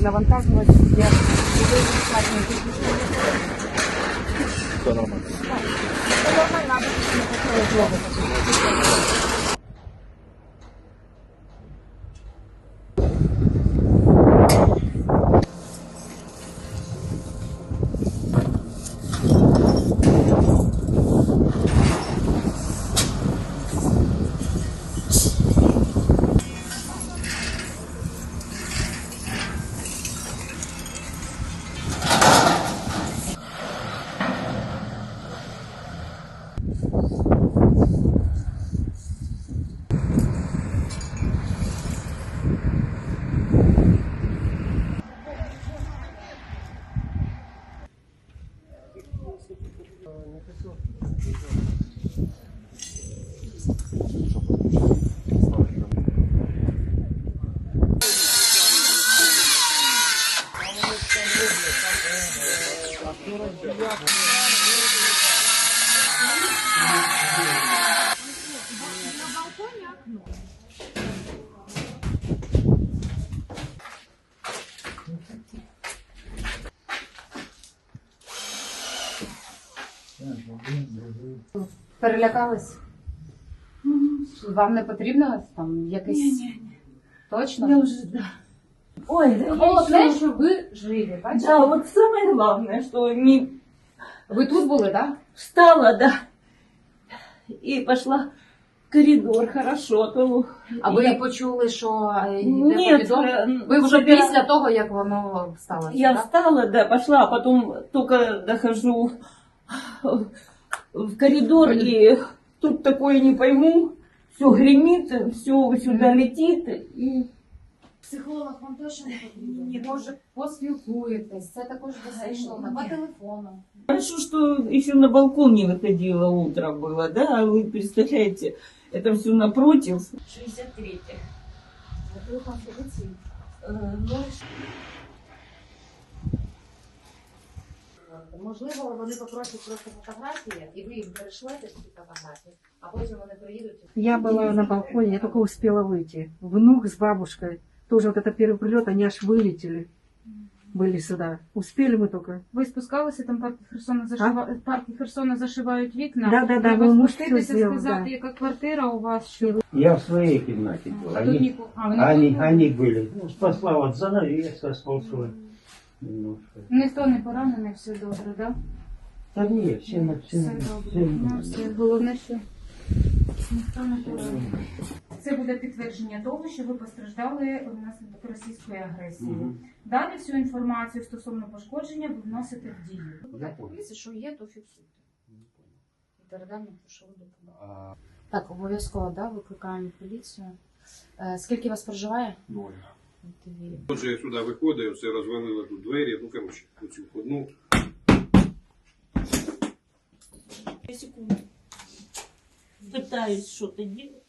завантажувати все. Все нормально. Перелякались? Вам не потрібно там якийсь... Ні, ні, ні. Точно? Я уже, да. Ой, да Головне, що ви живі, бачите? Да, вот самое главное, что не Ви тут були, так? встала, да, и пошла в коридор, хорошо, то... А ви я, почули, що е, йде Ви вже себя- після того, як воно сталося, Я так? встала, да, пошла, а потом только дохожу в коридор, и тут такое не пойму, все гремит, все сюда летит, и... Психолог вам точно не потрібен? Ні. Може, поспілкуєтесь, це також безпечно, Ні. по телефону. Хорошо, что еще на балкон не выходила, утро было, да? А вы представляете, это все напротив. 63 Телефон поліції. Можливо, вони попросять просто фотографії, і ви їм перешлете ці фотографії, а потім вони приїдуть. Я была на балконе, я только успела выйти. Внук с бабушкой, тоже вот это первый прилет, они аж вылетели. Были сюда. Успели мы только. Ви спускалися, там парки Херсона зашива... парки Херсона зашивають вікна. Да, да, да, Треба мой муж спуститися, все сделал, сказати, да. яка квартира у вас, що Я в своей комнате был. А тут Они, ніко- а, вони они, тут? они были. Ну, спасла вот занавеска сползла. Немножко. ніхто не поранений, все добре, да? Да нет, все на все, Все все, добре. Ну, все. Головне, що ніхто не поранений. Це буде підтвердження того, що ви постраждали внаслідок російської агресії. Мгм. Далі всю інформацію стосовно пошкодження ви вносите в дію. Я понял. Що є, то фіксуйте. Передамо грошову допомогу. Так, обов'язково, да, викликаємо поліцію. Е, скільки вас проживає? Двоє. Отже, я сюди виходив, все розвалило тут двері, ну коротше, оцю входну. Секунду. Пытаюсь что-то делать.